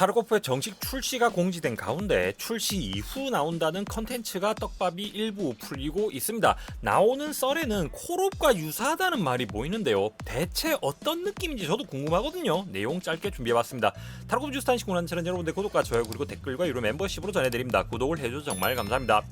타르코프의 정식 출시가 공지된 가운데 출시 이후 나온다는 컨텐츠가 떡밥이 일부 풀리고 있습니다. 나오는 썰에는 콜옵과 유사하다는 말이 보이는데요. 대체 어떤 느낌인지 저도 궁금하거든요. 내용 짧게 준비해봤습니다. 타르코프 주스탄 시공란처럼 여러분들 구독과 좋아요 그리고 댓글과 유료 멤버십으로 전해드립니다. 구독을 해줘서 정말 감사합니다.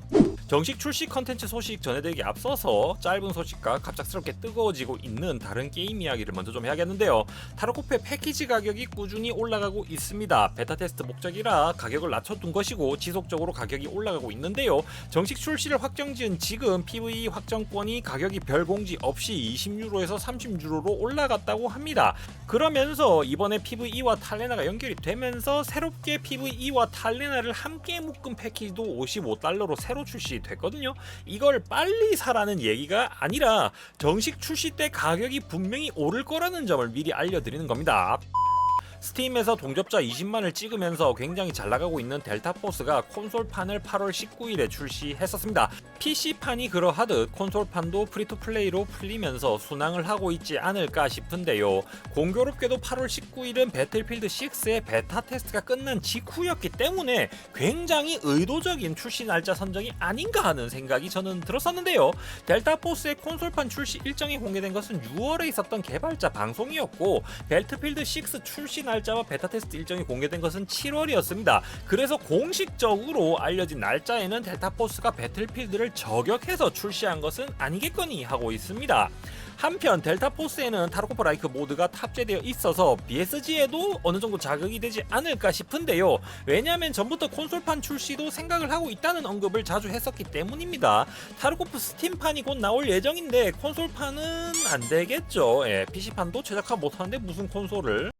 정식 출시 컨텐츠 소식 전해드리기 앞서서 짧은 소식과 갑작스럽게 뜨거워지고 있는 다른 게임 이야기를 먼저 좀 해야겠는데요. 타르코프의 패키지 가격이 꾸준히 올라가고 있습니다. 베타 테스트 목적이라 가격을 낮춰둔 것이고 지속적으로 가격이 올라가고 있는데요. 정식 출시를 확정지은 지금 PVE 확정권이 가격이 별 공지 없이 20유로에서 30유로로 올라갔다고 합니다. 그러면서 이번에 PVE와 탈레나가 연결이 되면서 새롭게 PVE와 탈레나를 함께 묶은 패키지도 55달러로 새로 출시 됐거든요. 이걸 빨리 사라는 얘기가 아니라 정식 출시 때 가격이 분명히 오를 거라는 점을 미리 알려드리는 겁니다. 스팀에서 동접자 20만을 찍으면서 굉장히 잘 나가고 있는 델타포스가 콘솔판을 8월 19일에 출시했었습니다. PC판이 그러하듯 콘솔판도 프리투플레이로 풀리면서 순항을 하고 있지 않을까 싶은데요. 공교롭게도 8월 19일은 배틀필드 6의 베타 테스트가 끝난 직후였기 때문에 굉장히 의도적인 출시 날짜 선정이 아닌가 하는 생각이 저는 들었었는데요. 델타포스의 콘솔판 출시 일정이 공개된 것은 6월에 있었던 개발자 방송이었고 배틀필드 6 출시 날짜와 베타 테스트 일정이 공개된 것은 7월이었습니다. 그래서 공식적으로 알려진 날짜에는 델타포스가 배틀필드를 저격해서 출시한 것은 아니겠거니 하고 있습니다. 한편 델타포스에는 타르코프 라이크 모드가 탑재되어 있어서 BSG에도 어느 정도 자극이 되지 않을까 싶은데요. 왜냐하면 전부터 콘솔판 출시도 생각을 하고 있다는 언급을 자주 했었기 때문입니다. 타르코프 스팀판이 곧 나올 예정인데 콘솔판은 안 되겠죠. 예, PC판도 최적화 못하는데 무슨 콘솔을?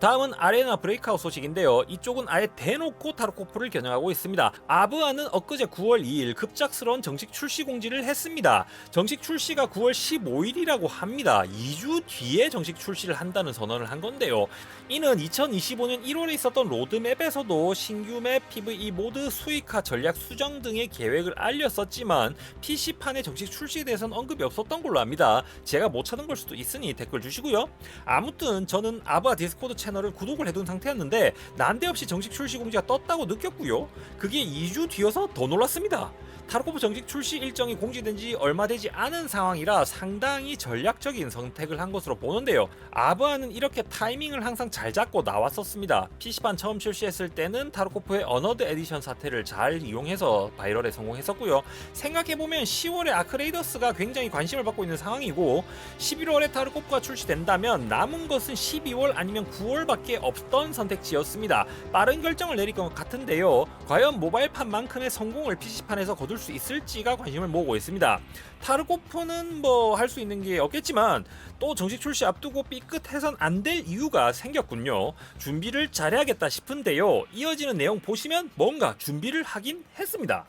다음은 아레나 브레이크아웃 소식인데요. 이쪽은 아예 대놓고 타르코프를 겨냥하고 있습니다. 아브아는 엊그제 9월 2일 급작스러운 정식 출시 공지를 했습니다. 정식 출시가 9월 15일이라고 합니다. 2주 뒤에 정식 출시를 한다는 선언을 한 건데요. 이는 2025년 1월에 있었던 로드맵에서도 신규 맵, PVE 모드, 수익화 전략 수정 등의 계획을 알렸었지만 PC판의 정식 출시에 대해서는 언급이 없었던 걸로 압니다. 제가 못 찾은 걸 수도 있으니 댓글 주시고요. 아무튼 저는 아브아 디스코드 채널을 구독을 해둔 상태였는데 난데없이 정식 출시 공지가 떴다고 느꼈고요. 그게 2주 뒤여서 더 놀랐습니다. 타르코프 정식 출시 일정이 공지된 지 얼마 되지 않은 상황이라 상당히 전략적인 선택을 한 것으로 보는데요. 아브아는 이렇게 타이밍을 항상 잘 잡고 나왔었습니다. PC판 처음 출시했을 때는 타르코프의 어너드 에디션 사태를 잘 이용해서 바이럴에 성공했었고요. 생각해보면 10월에 아크레이더스가 굉장히 관심을 받고 있는 상황이고 11월에 타르코프가 출시된다면 남은 것은 12월 아니면 9월 밖에 없던 선택지였습니다. 빠른 결정을 내릴 것 같은데요. 과연 모바일판만큼의 성공을 PC판에서 거둘 수 있을지가 관심을 모으고 있습니다. 타르코프는 뭐 할 수 있는 게 없겠지만 또 정식 출시 앞두고 삐끗해선 안 될 이유가 생겼군요. 준비를 잘해야겠다 싶은데요. 이어지는 내용 보시면 뭔가 준비를 하긴 했습니다.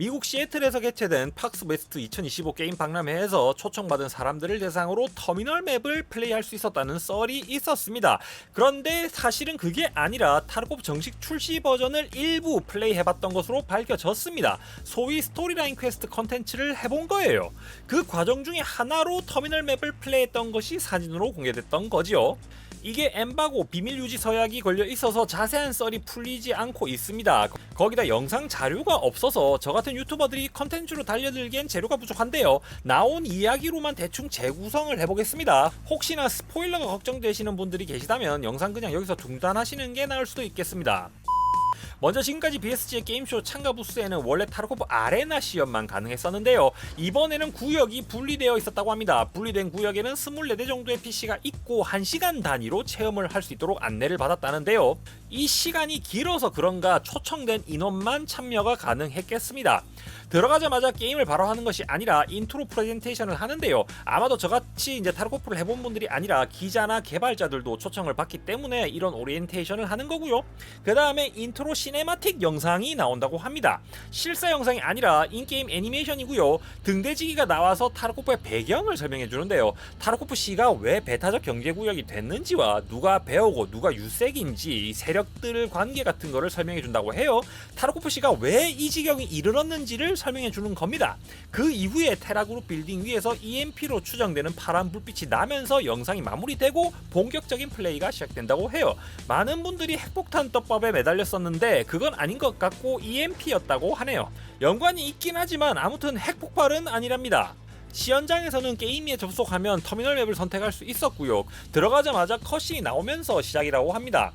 미국 시애틀에서 개최된 팍스 베스트 2025 게임 박람회에서 초청받은 사람들을 대상으로 터미널 맵을 플레이할 수 있었다는 썰이 있었습니다. 그런데 사실은 그게 아니라 타르코프 정식 출시 버전을 일부 플레이해봤던 것으로 밝혀졌습니다. 소위 스토리라인 퀘스트 컨텐츠를 해본 거예요. 그 과정 중에 하나로 터미널 맵을 플레이했던 것이 사진으로 공개됐던 거지요. 이게 엠바고 비밀 유지 서약이 걸려 있어서 자세한 썰이 풀리지 않고 있습니다. 거기다 영상 자료가 없어서 저 같은 유튜버들이 컨텐츠로 달려들기엔 재료가 부족한데요. 나온 이야기로만 대충 재구성을 해보겠습니다. 혹시나 스포일러가 걱정되시는 분들이 계시다면 영상 그냥 여기서 중단하시는 게 나을 수도 있겠습니다. 먼저 지금까지 BSG의 게임쇼 참가 부스에는 원래 타르코프 아레나 시연만 가능했었는데요. 이번에는 구역이 분리되어 있었다고 합니다. 분리된 구역에는 24대 정도의 PC가 있고 1시간 단위로 체험을 할 수 있도록 안내를 받았다는데요. 이 시간이 길어서 그런가 초청된 인원만 참여가 가능했겠습니다. 들어가자마자 게임을 바로 하는 것이 아니라 인트로 프레젠테이션을 하는데요. 아마도 저같이 이제 타르코프를 해본 분들이 아니라 기자나 개발자들도 초청을 받기 때문에 이런 오리엔테이션을 하는 거고요. 그 다음에 인트로 시 시네마틱 영상이 나온다고 합니다. 실사 영상이 아니라 인게임 애니메이션이고요. 등대지기가 나와서 타르코프의 배경을 설명해 주는데요. 타르코프 씨가 왜 베타적 경제 구역이 됐는지와 누가 배우고 누가 유색인지 세력들 관계 같은 거를 설명해 준다고 해요. 타르코프 씨가 왜 이 지경이 이르렀는지를 설명해 주는 겁니다. 그 이후에 테라그룹 빌딩 위에서 EMP로 추정되는 파란 불빛이 나면서 영상이 마무리되고 본격적인 플레이가 시작된다고 해요. 많은 분들이 핵폭탄 떡밥에 매달렸었는데 그건 아닌 것 같고 EMP였다고 하네요. 연관이 있긴 하지만 아무튼 핵폭발은 아니랍니다. 시연장에서는 게임에 접속하면 터미널 맵을 선택할 수 있었고요. 들어가자마자 컷신이 나오면서 시작이라고 합니다.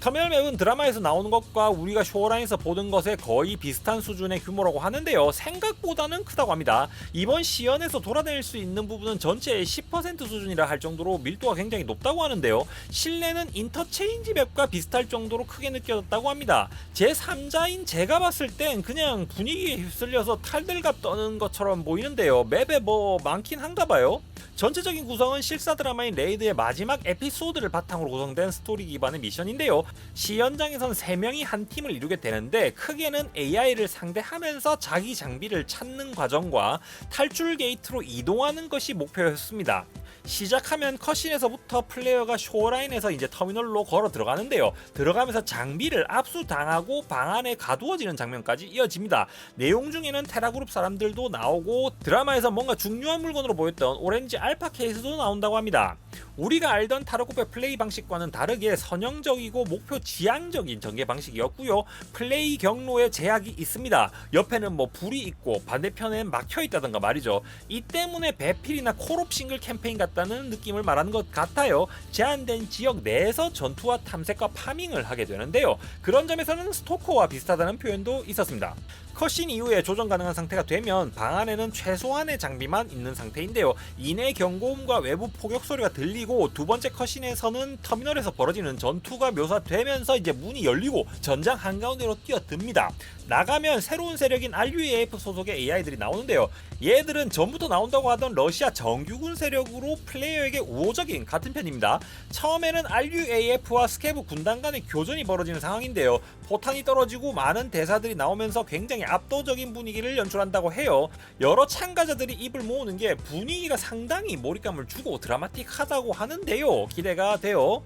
터미널 맵은 드라마에서 나오는 것과 우리가 쇼라인에서 보는 것에 거의 비슷한 수준의 규모라고 하는데요. 생각보다는 크다고 합니다. 이번 시연에서 돌아다닐 수 있는 부분은 전체의 10% 수준이라 할 정도로 밀도가 굉장히 높다고 하는데요. 실내는 인터체인지 맵과 비슷할 정도로 크게 느껴졌다고 합니다. 제 3자인 제가 봤을 땐 그냥 분위기에 휩쓸려서 탈들갑 떠는 것처럼 보이는데요. 맵에 뭐 많긴 한가 봐요. 전체적인 구성은 실사 드라마인 레이드의 마지막 에피소드를 바탕으로 구성된 스토리 기반의 미션인데요. 시연장에선 3명이 한 팀을 이루게 되는데 크게는 AI를 상대하면서 자기 장비를 찾는 과정과 탈출 게이트로 이동하는 것이 목표였습니다. 시작하면 컷신에서부터 플레이어가 쇼라인에서 이제 터미널로 걸어 들어가는데요. 들어가면서 장비를 압수당하고 방 안에 가두어지는 장면까지 이어집니다. 내용 중에는 테라그룹 사람들도 나오고 드라마에서 뭔가 중요한 물건으로 보였던 오렌지 알파 케이스도 나온다고 합니다. 우리가 알던 타르코프의 플레이 방식과는 다르게 선형적이고 목표 지향적인 전개 방식이었고요. 플레이 경로에 제약이 있습니다. 옆에는 뭐 불이 있고 반대편엔 막혀 있다던가 말이죠. 이 때문에 배필이나 콜옵 싱글 캠페인 같다는 느낌을 말하는 것 같아요. 제한된 지역 내에서 전투와 탐색과 파밍을 하게 되는데요. 그런 점에서는 스토커와 비슷하다는 표현도 있었습니다. 컷신 이후에 조정 가능한 상태가 되면 방 안에는 최소한의 장비만 있는 상태인데요. 이내 경고음과 외부 포격 소리가 들리고 두 번째 컷신에서는 터미널에서 벌어지는 전투가 묘사되면서 이제 문이 열리고 전장 한가운데로 뛰어듭니다. 나가면 새로운 세력인 RUAF 소속의 AI들이 나오는데요. 얘들은 전부터 나온다고 하던 러시아 정규군 세력으로 플레이어에게 우호적인 같은 편입니다. 처음에는 RUAF와 스케브 군단 간의 교전이 벌어지는 상황인데요. 포탄이 떨어지고 많은 대사들이 나오면서 굉장히 압도적인 분위기를 연출한다고 해요. 여러 참가자들이 입을 모으는 게 분위기가 상당히 몰입감을 주고 드라마틱하다고 하는데요. 기대가 돼요.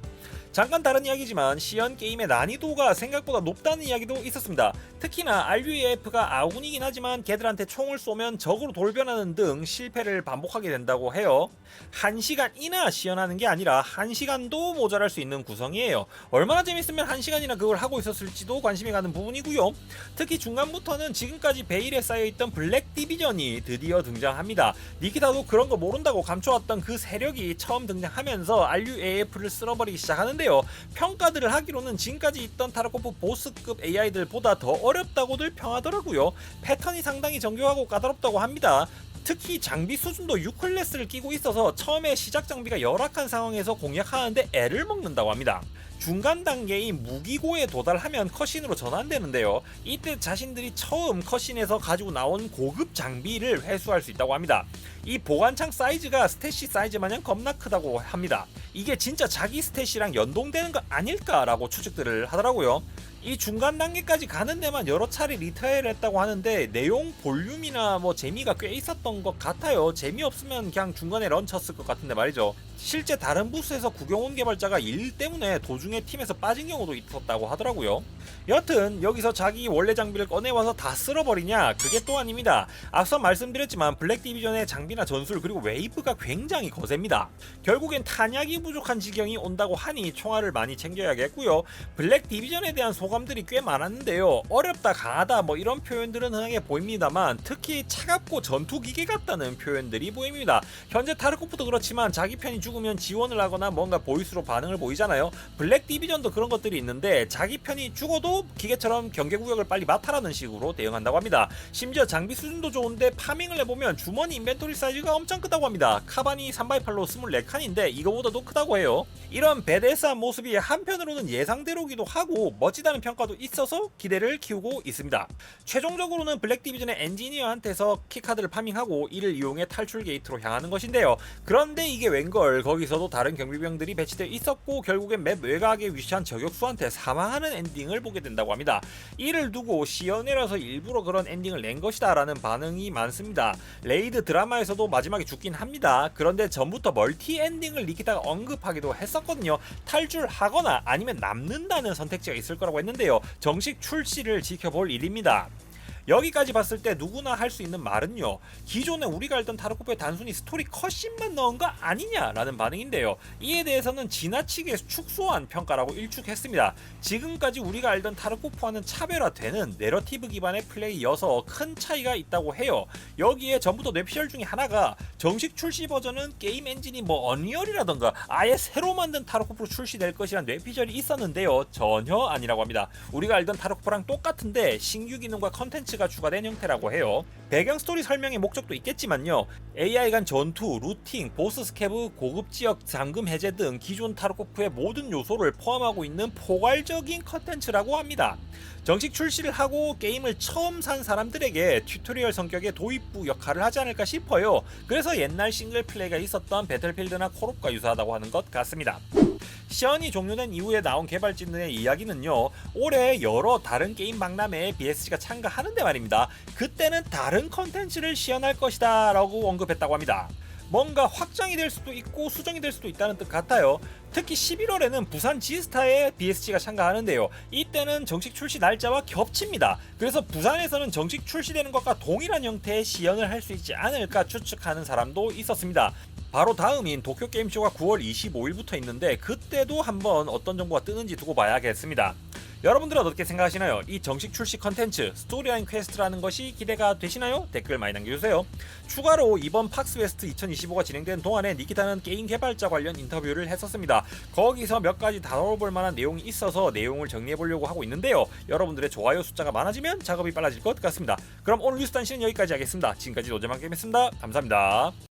잠깐 다른 이야기지만 시연 게임의 난이도가 생각보다 높다는 이야기도 있었습니다. 특히나 RUAF가 아군이긴 하지만 걔들한테 총을 쏘면 적으로 돌변하는 등 실패를 반복하게 된다고 해요. 1시간이나 시연하는 게 아니라 1시간도 모자랄 수 있는 구성이에요. 얼마나 재밌으면 1시간이나 그걸 하고 있었을지도 관심이 가는 부분이고요. 특히 중간부터는 지금까지 베일에 쌓여있던 블랙 디비전이 드디어 등장합니다. 니키타도 그런 거 모른다고 감춰왔던 그 세력이 처음 등장하면서 RUAF를 쓸어버리기 시작하는데 요. 평가들을 하기로는 지금까지 있던 타르코프 보스급 AI들보다 더 어렵다고들 평하더라고요. 패턴이 상당히 정교하고 까다롭다고 합니다. 특히 장비 수준도 6클래스를 끼고 있어서 처음에 시작 장비가 열악한 상황에서 공략하는데 애를 먹는다고 합니다. 중간 단계인 무기고에 도달하면 컷신으로 전환되는데요. 이때 자신들이 처음 컷신에서 가지고 나온 고급 장비를 회수할 수 있다고 합니다. 이 보관창 사이즈가 스탯시 사이즈 마냥 겁나 크다고 합니다. 이게 진짜 자기 스탯이랑 연동되는 거 아닐까라고 추측들을 하더라고요. 이 중간 단계까지 가는 데만 여러 차례 리타일 했다고 하는데 내용 볼륨이나 뭐 재미가 꽤 있었던 것 같아요. 재미없으면 그냥 중간에 런쳤을 것 같은데 말이죠. 실제 다른 부스에서 구경 온 개발자가 일 때문에 도중에 팀에서 빠진 경우도 있었다고 하더라고요. 여튼 여기서 자기 원래 장비를 꺼내와서 다 쓸어버리냐 그게 또 아닙니다. 앞서 말씀드렸지만 블랙 디비전의 장비나 전술 그리고 웨이브가 굉장히 거셉니다. 결국엔 탄약이 부족한 지경이 온다고 하니 총알을 많이 챙겨야겠고요. 블랙 디비전에 대한 소감들이 꽤 많았는데요. 어렵다 강하다 뭐 이런 표현들은 흔하게 보입니다만 특히 차갑고 전투 기계 같다는 표현들이 보입니다. 현재 타르코프도 그렇지만 자기 편이 죽 으면 지원을 하거나 뭔가 보이스로 반응을 보이잖아요. 블랙 디비전도 그런 것들이 있는데 자기 편이 죽어도 기계처럼 경계 구역을 빨리 맡아라는 식으로 대응한다고 합니다. 심지어 장비 수준도 좋은데 파밍을 해보면 주머니 인벤토리 사이즈가 엄청 크다고 합니다. 카바니 3x8로 24칸인데 이거보다도 크다고 해요. 이런 베데스한 모습이 한편으로는 예상대로기도 하고 멋지다는 평가도 있어서 기대를 키우고 있습니다. 최종적으로는 블랙 디비전의 엔지니어한테서 키카드를 파밍하고 이를 이용해 탈출 게이트로 향하는 것인데요. 그런데 이게 웬걸 거기서도 다른 경비병들이 배치되어 있었고 결국엔 맵 외곽에 위치한 저격수한테 사망하는 엔딩을 보게 된다고 합니다. 이를 두고 시연이라서 일부러 그런 엔딩을 낸 것이다 라는 반응이 많습니다. 레이드 드라마에서도 마지막에 죽긴 합니다. 그런데 전부터 멀티 엔딩을 리키다가 언급하기도 했었거든요. 탈출하거나 아니면 남는다는 선택지가 있을 거라고 했는데요. 정식 출시를 지켜볼 일입니다. 여기까지 봤을 때 누구나 할 수 있는 말은요. 기존에 우리가 알던 타르코프에 단순히 스토리 컷신만 넣은 거 아니냐라는 반응인데요. 이에 대해서는 지나치게 축소한 평가라고 일축했습니다. 지금까지 우리가 알던 타르코프와는 차별화되는 내러티브 기반의 플레이여서 큰 차이가 있다고 해요. 여기에 전부터 뇌피셜 중에 하나가 정식 출시 버전은 게임 엔진이 뭐 언리얼이라던가 아예 새로 만든 타르코프로 출시될 것이란 뇌피셜이 있었는데요. 전혀 아니라고 합니다. 우리가 알던 타르코프랑 똑같은데 신규 기능과 컨텐츠 가 추가된 형태라고 해요. 배경 스토리 설명의 목적도 있겠지만요. AI 간 전투, 루팅, 보스 스캐브, 고급 지역 잠금 해제 등 기존 타르코프의 모든 요소를 포함하고 있는 포괄적인 컨텐츠라고 합니다. 정식 출시를 하고 게임을 처음 산 사람들에게 튜토리얼 성격의 도입부 역할을 하지 않을까 싶어요. 그래서 옛날 싱글 플레이가 있었던 배틀필드나 콜옵과 유사하다고 하는 것 같습니다. 시연이 종료된 이후에 나온 개발진의 이야기는요 올해 여러 다른 게임 박람회에 BSG가 참가하는데 말입니다. 그때는 다른 컨텐츠를 시연할 것이다 라고 언급했다고 합니다. 뭔가 확장이 될 수도 있고 수정이 될 수도 있다는 뜻 같아요. 특히 11월에는 부산 지스타에 BSG가 참가하는데요. 이때는 정식 출시 날짜와 겹칩니다. 그래서 부산에서는 정식 출시되는 것과 동일한 형태의 시연을 할 수 있지 않을까 추측하는 사람도 있었습니다 바로 다음인 도쿄 게임쇼가 9월 25일부터 있는데 그때도 한번 어떤 정보가 뜨는지 두고 봐야겠습니다. 여러분들은 어떻게 생각하시나요? 이 정식 출시 컨텐츠 스토리라인 퀘스트라는 것이 기대가 되시나요? 댓글 많이 남겨주세요. 추가로 이번 팍스 웨스트 2025가 진행된 동안에 니키타는 게임 개발자 관련 인터뷰를 했었습니다. 거기서 몇 가지 다뤄볼 만한 내용이 있어서 내용을 정리해 보려고 하고 있는데요. 여러분들의 좋아요 숫자가 많아지면 작업이 빨라질 것 같습니다. 그럼 오늘 뉴스 단신은 여기까지 하겠습니다. 지금까지 노재만 게임했습니다. 감사합니다.